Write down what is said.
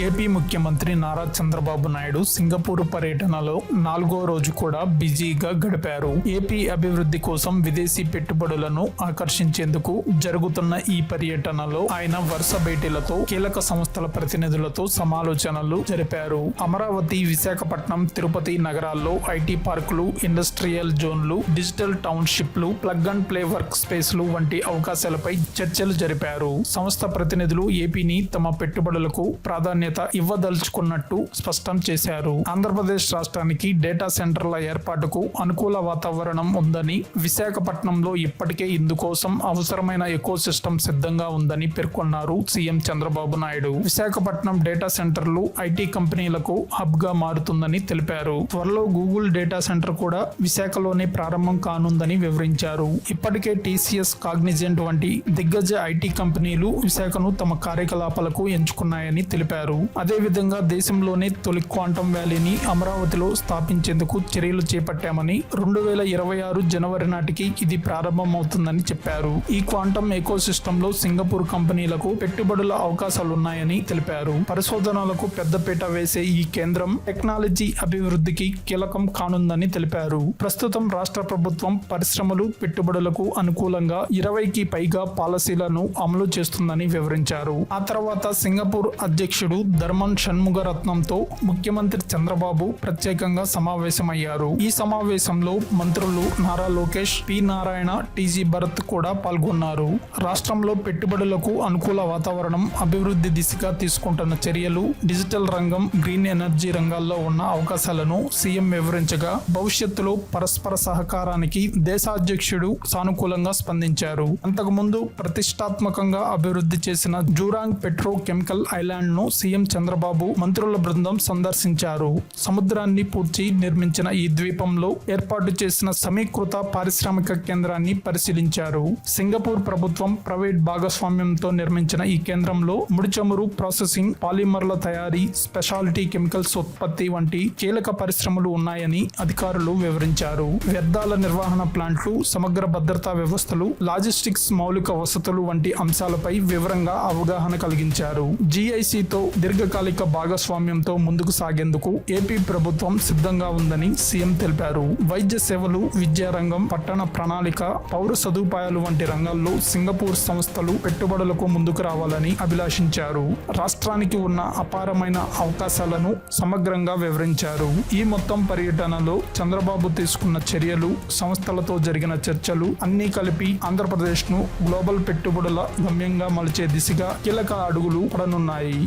AP ముఖ్యమంత్రి Nara Chandrababu Naidu Singapore పర్యటనలో నాలుగో రోజు కూడా బిజీగా గడిపారు. ఏపీ అభివృద్ధి కోసం విదేశీ పెట్టుబడులను ఆకర్షించేందుకు జరుగుతున్న ఈ పర్యటనలో ఆయన వరుస భేటీలతో కీలక సంస్థల ప్రతినిధులతో సమాలోచనలు జరిపారు. అమరావతి విశాఖపట్నం తిరుపతి నగరాల్లో ఐటీ పార్కులు ఇండస్ట్రియల్ జోన్లు డిజిటల్ టౌన్షిప్లు ప్లగ్ అండ్ ప్లే వర్క్ స్పేస్లు వంటి అవకాశాలపై చర్చలు జరిపారు. సంస్థ ప్రతినిధులు ఏపీని తమ పెట్టుబడులకు ప్రాధాన్యత ఇవ్వదలుచుకున్నట్టు స్పష్టం చేశారు. ఆంధ్రప్రదేశ్ రాష్ట్రానికి డేటా సెంటర్ల ఏర్పాటుకు అనుకూల వాతావరణం ఉందని విశాఖపట్నంలో ఇప్పటికే ఇందుకోసం అవసరమైన ఎకో సిస్టమ్ సిద్ధంగా ఉందని పేర్కొన్నారు సీఎం చంద్రబాబు నాయుడు. విశాఖపట్నం డేటా సెంటర్లు ఐటీ కంపెనీలకు హబ్గా మారుతుందని తెలిపారు. త్వరలో గూగుల్ డేటా సెంటర్ కూడా విశాఖలోనే ప్రారంభం కానుందని వివరించారు. ఇప్పటికే టీసీఎస్ కాగ్నిజెంట్ వంటి దిగ్గజ ఐటీ కంపెనీలు విశాఖను తమ కార్యకలాపాలకు ఎంచుకున్నాయని తెలిపారు. అదేవిధంగా దేశంలోనే తొలి క్వాంటం వ్యాలీని అమరావతిలో స్థాపించేందుకు చర్యలు చేపట్టామని రెండు వేల ఇరవై ఆరు జనవరి నాటికి ఇది ప్రారంభమవుతుందని చెప్పారు. ఈ క్వాంటం ఎకో లో సింగపూర్ కంపెనీలకు పెట్టుబడుల అవకాశాలున్నాయని తెలిపారు. పరిశోధనలకు పెద్దపీట వేసే ఈ కేంద్రం టెక్నాలజీ అభివృద్ధికి కీలకం కానుందని తెలిపారు. ప్రస్తుతం రాష్ట్ర ప్రభుత్వం పరిశ్రమలు పెట్టుబడులకు అనుకూలంగా ఇరవైకి పైగా పాలసీలను అమలు చేస్తుందని వివరించారు. ఆ తర్వాత సింగపూర్ అధ్యక్షుడు ధర్మన్ షణ్ముఖరత్నంతో ముఖ్యమంత్రి చంద్రబాబు ప్రత్యేకంగా సమావేశమయ్యారు. ఈ సమావేశంలో మంత్రులు నారా లోకేష్ పి నారాయణ టీజీ భరత్ కూడా పాల్గొన్నారు. రాష్ట్రంలో పెట్టుబడులకు అనుకూల వాతావరణం అభివృద్ధి దిశగా తీసుకుంటున్న చర్యలు డిజిటల్ రంగం గ్రీన్ ఎనర్జీ రంగాల్లో ఉన్న అవకాశాలను సీఎం వివరించగా భవిష్యత్తులో పరస్పర సహకారానికి దేశాధ్యక్షుడు సానుకూలంగా స్పందించారు. అంతకుముందు ప్రతిష్టాత్మకంగా అభివృద్ధి చేసిన జూరాంగ్ పెట్రో కెమికల్ ఐలాండ్ను సీఎం చంద్రబాబు మంత్రుల బృందం సందర్శించారు. సముద్రాన్ని పూడ్చి నిర్మించిన ఈ ద్వీపంలో ఏర్పాటు చేసిన సమీకృత పారిశ్రామిక కేంద్రాన్ని పరిశీలించారు. సింగపూర్ ప్రభుత్వం ప్రైవేట్ భాగస్వామ్యంతో నిర్మించిన ఈ కేంద్రంలో ముడిచమురు ప్రాసెసింగ్ పాలిమర్ల తయారీ స్పెషాలిటీ కెమికల్స్ ఉత్పత్తి వంటి కీలక పరిశ్రమలు ఉన్నాయని అధికారులు వివరించారు. వ్యర్థాల నిర్వహణ ప్లాంట్లు సమగ్ర భద్రతా వ్యవస్థలు లాజిస్టిక్స్ మౌలిక వసతులు వంటి అంశాలపై వివరంగా అవగాహన కలిగించారు. జీఐసితో దీర్ఘకాలిక భాగస్వామ్యంతో ముందుకు సాగేందుకు ఏపీ ప్రభుత్వం సిద్ధంగా ఉందని సీఎం తెలిపారు. వైద్య సేవలు విద్యారంగం పట్టణ ప్రణాళిక పౌర సదుపాయాలు వంటి రంగాల్లో సింగపూర్ సంస్థలు పెట్టుబడులకు ముందుకు రావాలని అభిలాషించారు. రాష్ట్రానికి ఉన్న అపారమైన అవకాశాలను సమగ్రంగా వివరించారు. ఈ మొత్తం పర్యటనలో చంద్రబాబు తీసుకున్న చర్యలు సంస్థలతో జరిగిన చర్చలు అన్నీ కలిపి ఆంధ్రప్రదేశ్ను గ్లోబల్ పెట్టుబడుల గమ్యంగా మలిచే దిశగా కీలక అడుగులు పడనున్నాయి.